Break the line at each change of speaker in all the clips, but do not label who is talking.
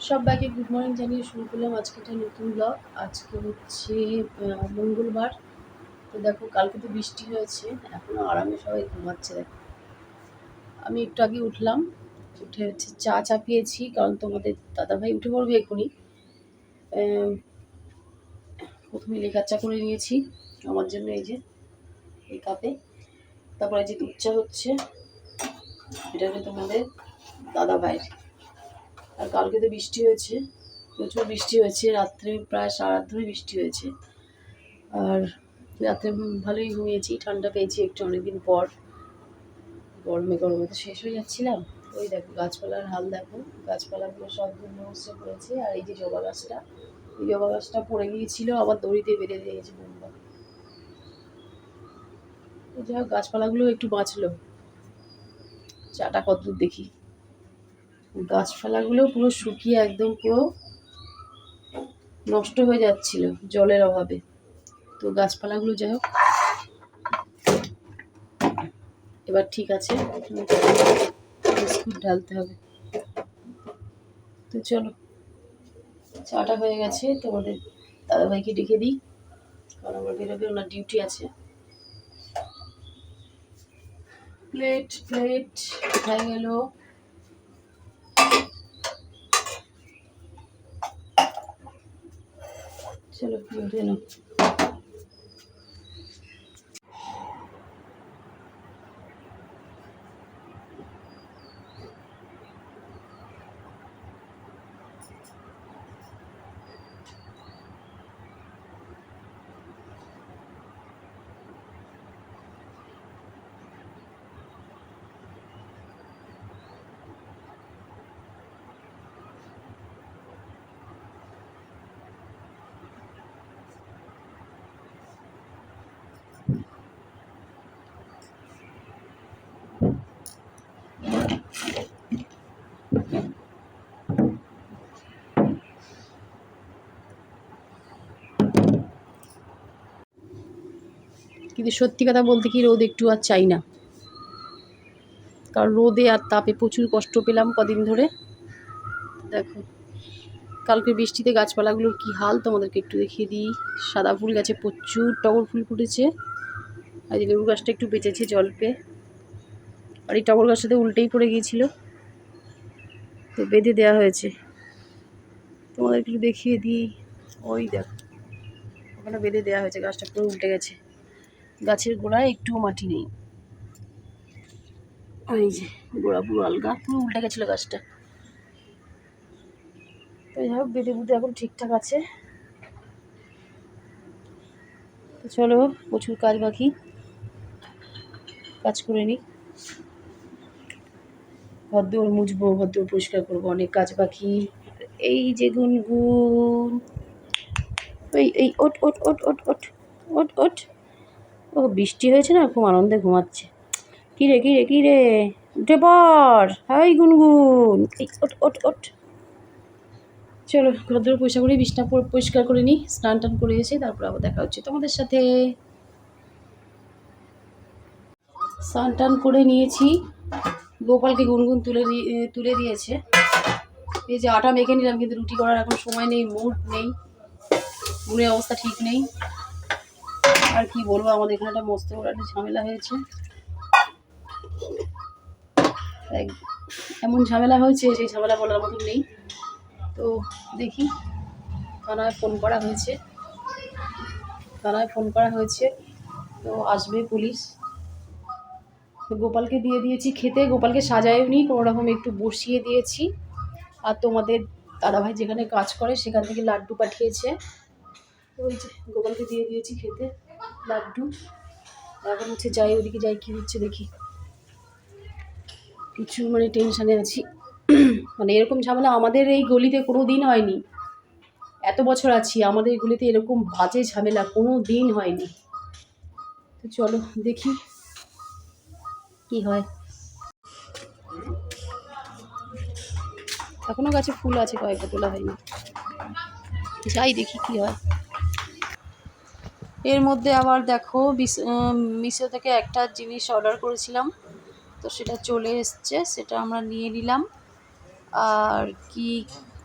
সবাইকে good morning জানিয়ে শুরু করলাম আজকে একটা নতুন ব্লগ আজকে হচ্ছে মঙ্গলবার। তো দেখো কালকে তো বৃষ্টি হয়েছে এখনও আরামে সবাই ঘুমাচ্ছে দেখো। আমি একটু আগে উঠলাম উঠে হচ্ছে চা চাপিয়েছি কারণ তোমাদের দাদাভাই উঠে পড়বে আহ, প্রথমে লেখার চা করে নিয়েছি আমার জন্য এই যে এই কাপে। তারপরে যে দুধ চা হচ্ছে এটা হচ্ছে তোমাদের দাদা ভাইয়ের আর কালকে তো বৃষ্টি হয়েছে, প্রচুর বৃষ্টি হয়েছে, রাত্রে প্রায় সারা ধরে বৃষ্টি হয়েছে। আর রাত্রে ভালোই ঘুমিয়েছি, ঠান্ডা পেয়েছি একটু অনেকদিন পর। গরমে গরমে তো শেষ হয়ে যাচ্ছিলাম। ওই দেখো, গাছপালার হাল দেখো, গাছপালাগুলো সব ধুলো মুছে পড়েছে আর এই যে জবা গাছটা, এই জবা গাছটা পড়ে গিয়েছিল, আবার দড়িতে বেঁধে দিয়েছে বোম্বা যাই হোক, গাছপালাগুলো একটু বাঁচলো। চাটা কতদূর দেখি। গাছপালাগুলো পুরো শুকিয়ে একদম পুরো নষ্ট হয়ে যাচ্ছিল জলের অভাবে। তো গাছপালাগুলো যাই হোক। এবার ঠিক আছে বিস্কুট ঢালতে হবে। তো চলো, চাটা হয়ে গেছে, তোমাদের দাদাভাইকে ডেকে দিই। কারণ আমার বেরোবে, ওনার ডিউটি আছে। প্লেট প্লেট হয়ে গেল? চলো বেরোতে কিন্তু সত্যি কথা বলতে কি রোদ একটু আর চাই না। কারণ রোদে আর তাপে প্রচুর কষ্ট পেলাম কদিন ধরে। দেখো, কালকে বৃষ্টিতে গাছপালাগুলোর কি হাল তোমাদেরকে একটু দেখিয়ে দিই। সাদা ফুল গাছে প্রচুর টগর ফুল ফুটেছে। আর লেবু গাছটা একটু বেঁচেছে জল পেয়ে। আর এই টগর গাছটাতে উল্টেই পড়ে গিয়েছিল। তো বেঁধে দেওয়া হয়েছে। তোমাদের একটু দেখিয়ে দিই। ওই দেখো। ওখানে বেঁধে দেওয়া হয়েছে গাছটা পুরো উল্টে গেছে। গাছের গোড়ায় একটুও মাটি নেই। এই যে গোড়া পুরো আলগা। পুরো উল্টে গেছিল গাছটা। তো যাই হোক বেঁধে বুঝে এখন ঠিকঠাক আছে। তো চলো প্রচুর কাজ বাকি। কাজ করে নিই। ভদ্র মুছবো ভদ্র পরিষ্কার করব, অনেক কাজ বাকি। এই যে গুনগুন এই এই ওট ওট ওট ওট ওট ওট ওট ও, বৃষ্টি হয়েছে না? খুব আনন্দে ঘুমাচ্ছে। কী রে কী রে কী রে? উঠে পড়। হাই গুনগুন এই ওট ওট ওট চলো, ভদ্র পয়সা করে, বিছনা পরিষ্কার করে নিই স্নান টান করে এসে তারপর আবার দেখা হচ্ছে তোমাদের সাথে। স্নান টান করে নিয়েছি। গোপালকে গুনগুন তুলে তুলে দিয়েছে। এই যে আটা মেখে নিলাম, কিন্তু রুটি করার এখন সময় নেই, মুড নেই মনের অবস্থা ঠিক নেই। আর কি বলব, আমাদের এখানে একটা মস্ত বড় একটা ঝামেলা হয়েছে। এমন ঝামেলা হয়েছে সেই ঝামেলা বলার মতন নেই। তো দেখি, থানায় ফোন করা হয়েছে। থানায় ফোন করা হয়েছে, তো আসবে পুলিশ। গোপালকে দিয়ে দিয়েছি খেতে, গোপালকে সাজায়ও নি, কোনো রকম একটু বসিয়ে দিয়েছি। আর তোমাদের দাদাভাই যেখানে কাজ করে সেখান থেকে লাড্ডু পাঠিয়েছে। ওই যে গোপালকে দিয়ে দিয়েছি খেতে, লাড্ডু। এখন হচ্ছে যাই, ওদিকে যাই কী হচ্ছে দেখি। প্রচুর মানে টেনশানে আছি। মানে এরকম ঝামেলা আমাদের এই গলিতে কোনো দিন হয়নি। এত বছর আছি, আমাদের এই গলিতে এরকম বাজে ঝামেলা কোনো দিন হয়নি। তো চলো দেখি। কি হয়? এখনও গাছে ফুল আছে, কয়েকটা তোলা হয়নি। যাই দেখি কি হয়। এর মধ্যে আবার দেখো, মিশো থেকে একটা জিনিস অর্ডার করেছিলাম। তো সেটা চলে এসছে, সেটা আমরা নিয়ে নিলাম। আর কি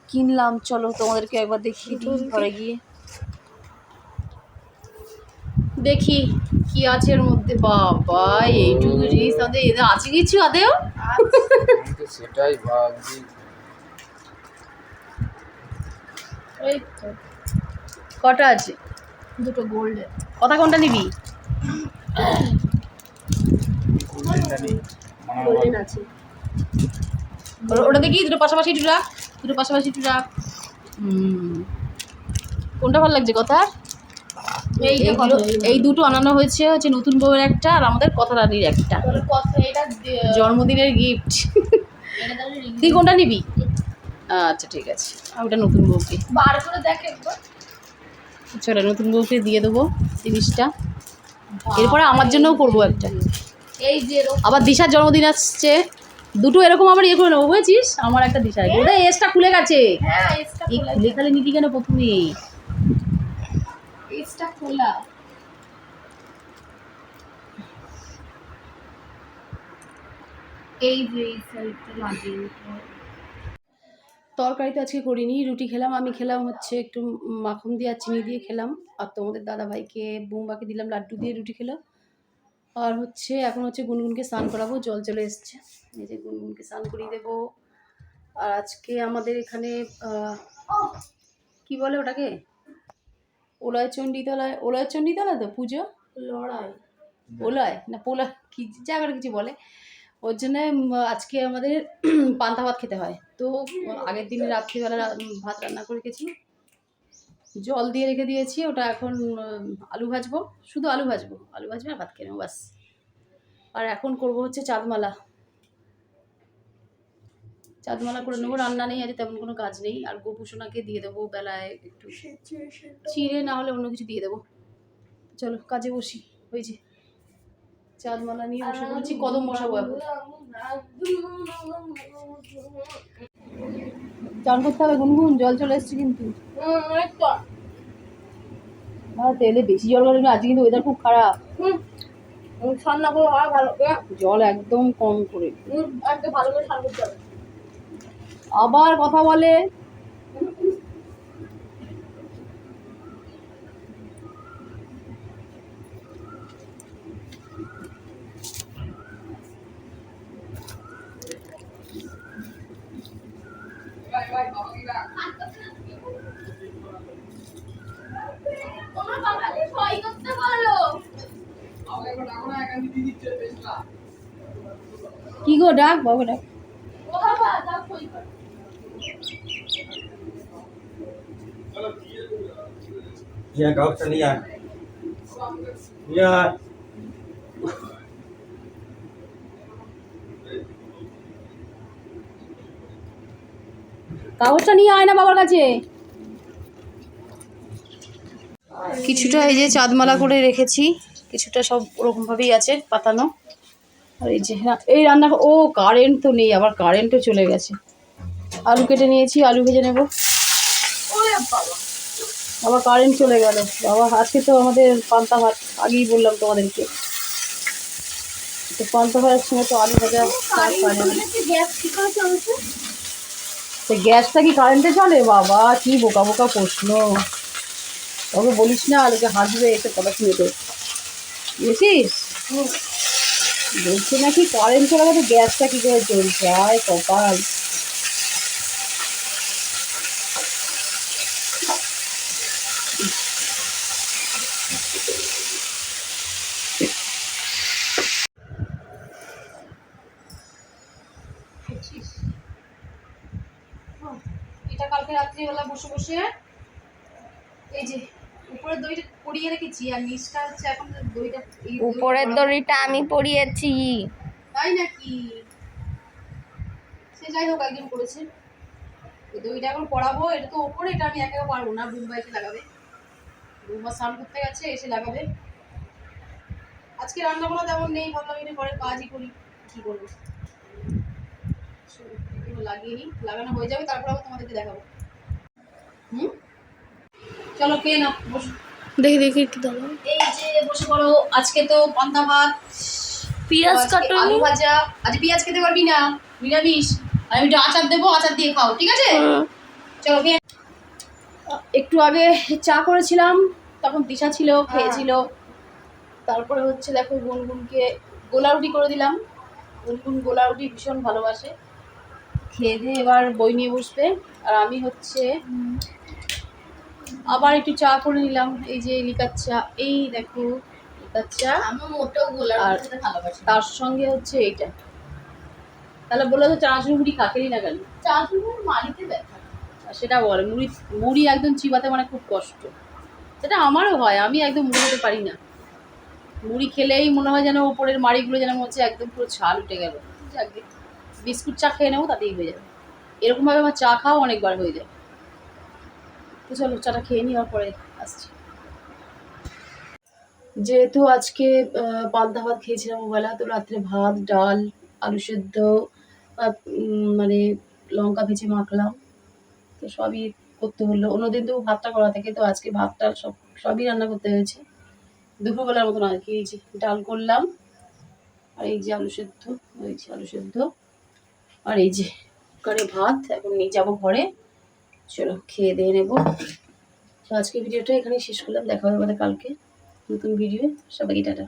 কিনলাম, চলো তোমাদেরকে একবার দেখি ঘরে গিয়ে। দেখি। কি আছে এর মধ্যে? বাবা এইটুকু জিনিস আমাদের এদের আছে কিছু আদেও?
সেটাই ভাবছি।
এই তো। কটা আছে? দুটো গোল্ডের কথা কোনটা নিবি? গোল্ডেন আছে। ওটা দেখি দুটো পাশাপাশি একটু রাখ। দুটো পাশাপাশি একটু রাখ। কোনটা ভালো লাগছে কথা এই দুটো আনানো হয়েছে হচ্ছে নতুন বউয়ের একটা আর আমাদের কথা রানির একটা জন্মদিনের গিফট তুই কোনটা নিবি? আচ্ছা ঠিক আছে। ওটা নতুন বউকে।
বার করে দেখ
চলো নতুন বউকে দিয়ে দেবো জিনিসটা এরপরে আমার জন্যও করব একটা।
এই যে
আবার দিশার জন্মদিন আসছে। দুটো এরকম আবার ইয়ে করে নেব বুঝেছিস? আমার একটা দিশা ওটা এসটা খুলে গেছে।
হ্যাঁ
এই
খুলে
খালে নিতি কেন প্রথমে
এসটা খোলা। এই যে লাগিয়ে নিতে
তরকারিতে আজকে করিনি, রুটি খেলাম, আমি খেলাম হচ্ছে একটু মাখন দিয়ে আর চিনি দিয়ে খেলাম। আর তোমাদের দাদা ভাইকে বুম্বাকে দিলাম লাড্ডু দিয়ে রুটি খেলো। আর হচ্ছে এখন হচ্ছে গুনগুনকে স্নান করাবো, জল চলে এসছে। এই যে গুনগুনকে স্নান করিয়ে দেবো। আর আজকে আমাদের এখানে কি বলে ওটাকে? ওলায় চণ্ডীতলায় ওলায় চণ্ডীতলা তো পুজো?
লড়াই।
ওলায়? না পোলা কি জায়গাটা কিছু বলে। ওর জন্য আজকে আমাদের পান্তা ভাত খেতে হয়। তো আগের দিন রাত্রিবেলা ভাত রান্না করে রেখেছি জল দিয়ে রেখে দিয়েছি। ওটা এখন আলু ভাজবো। শুধু আলু ভাজবো। আলু ভাজবে আর ভাত খেয়ে নেব বাস আর এখন করব হচ্ছে চাঁদমালা। চাঁদমালা করে নেব রান্না নেই আজ তেমন কোনো কাজ নেই। আর গোপুসোনাকে দিয়ে দেবো বেলায় একটু। চিড়ে না হলে অন্য কিছু দিয়ে দেবো। চলো কাজে বসি। হয়েছে চাঁদমালা নিয়ে বসে পড়েছি কদম বসাবো এখন। চান করতে হবে গুনগুন জল চলে এসছে কিন্তু। তেলে বেশি জল গেলে আজকে কিন্তু ওয়েদার খুব খারাপ।
ঠান্ডা করে ভালো।
জল একদম কম করে
একটু ভালো করে
আবার কথা বলে। কি গো ডাক? বাবা ডাক। কাগজটা নিয়ে আয় না বাবার কাছে কিছুটা এই যে চাঁদমালা করে রেখেছি কিছুটা সব ওরকমভাবেই আছে পাতানো। আর এই যে হ্যাঁ, এই রান্না ও কারেন্ট তো নেই আবার কারেন্টও চলে গেছে। আলু কেটে নিয়েছি আলু ভেজে নেব। আবার কারেন্ট চলে গেল। বাবা আজকে তো আমাদের পান্তা ভাত আগেই বললাম তোমাদেরকে। তো পান্তা ভাতের সঙ্গে তো আলু ভাজা আর পারে না।
গ্যাস কি করে চলছে?
তো গ্যাসটা কি কারেন্টে চলে? বাবা কি বোকা বোকা প্রশ্ন। তবে বলিস না আলোকে হাসবে এসে কথা শুনে তো বুঝেছিস? বলছে নাকি কারেন্ট চলে গেছে গ্যাসটা কি করে চলছে? আয় কপাল এটা কালকে রাত্রিবেলা বসে বসে এই যে উপরের দইটা পরিয়ে রেখেছি আর নিচটা হচ্ছে এখন দইটা
উপরের দড়িটা আমি পরিয়েছি
তাই নাকি? সে যাই হোক একজন করেছে দইটা এখন পড়াবো এটা তো ওপরে এটা আমি একা পারব না বুম্বা এসে লাগাবে। বুম্বা স্নান করতে গেছে এসে লাগাবে। আজকে রান্না বান্না তেমন নেই ভাবলাম একটু ঘরের কাজই করি কি করব? লাগিয়ে নিই লাগানো হয়ে যাবে তারপর আবার তোমাদেরকে দেখাবো। হুম? চলো কে না বসো।
দেখি দেখি একটু দাঁড়াও।
এই যে বসে পড়ো আজকে তো পান্তা ভাত
পেঁয়াজ কাটুনি।
আলু ভাজা। আজ পেঁয়াজ খেতে পারবি না? নিরামিষ। আমি একটু আচার দেবো আচার দিয়ে খাও ঠিক আছে?
চলো
একটু আগে চা করেছিলাম তখন দিশা ছিল খেয়েছিল। তারপরে হচ্ছে দেখো গুনগুনকে গোলা রুটি করে দিলাম। গুনগুন গোলা রুটি ভীষণ ভালোবাসে। খেয়ে দিয়ে এবার বই নিয়ে বসবে। আর আমি হচ্ছে আবার একটু চা করে নিলাম। এই যে লিকার চা এই দেখো লিকার চা। আর তার সঙ্গে হচ্ছে এইটা। তাহলে বলে তো চানাচুর মুড়ি কাকেরই না কেন?
চা চুমুর মালিতে ব্যথা।
আর সেটা বলে মুড়ি মুড়ি একদম চিবাতে মানে খুব কষ্ট। সেটা আমারও হয় আমি একদম মুড়ি খেতে পারি না। মুড়ি খেলেই মনে হয় যেন ওপরের মাড়িগুলো যেন হচ্ছে একদম পুরো ছাল উঠে গেল। বিস্কুট চা খেয়ে নেব তাতেই হয়ে যাবে। এরকমভাবে আমার চা খাওয়া অনেকবার হয়ে যায়। তো চলো চাটা খেয়ে নেওয়ার পরে আসছি। যেহেতু আজকে পান্তা ভাত খেয়েছিলাম ওবেলা, তো রাত্রে ভাত, ডাল, আলু সেদ্ধ মানে লঙ্কা ভেজে মাখলাম। তো সবই করতে হলো। অন্যদিন তো ভাতটা করা থাকে, তো আজকে ভাতটা সব, সবই রান্না করতে হয়েছে। দুপুরবেলার মতন আর কি, এই যে ডাল করলাম, আর এই যে আলু সেদ্ধ ওই যে আলু সেদ্ধ, আর এই যে করে ভাত, এখন নিয়ে যাব ঘরে। চলো, খেয়ে দিয়ে নেব। তো আজকে ভিডিওটা এখানেই শেষ করলাম। দেখা হবে আমাদের কালকে নতুন ভিডিও সবাইকে টাটা।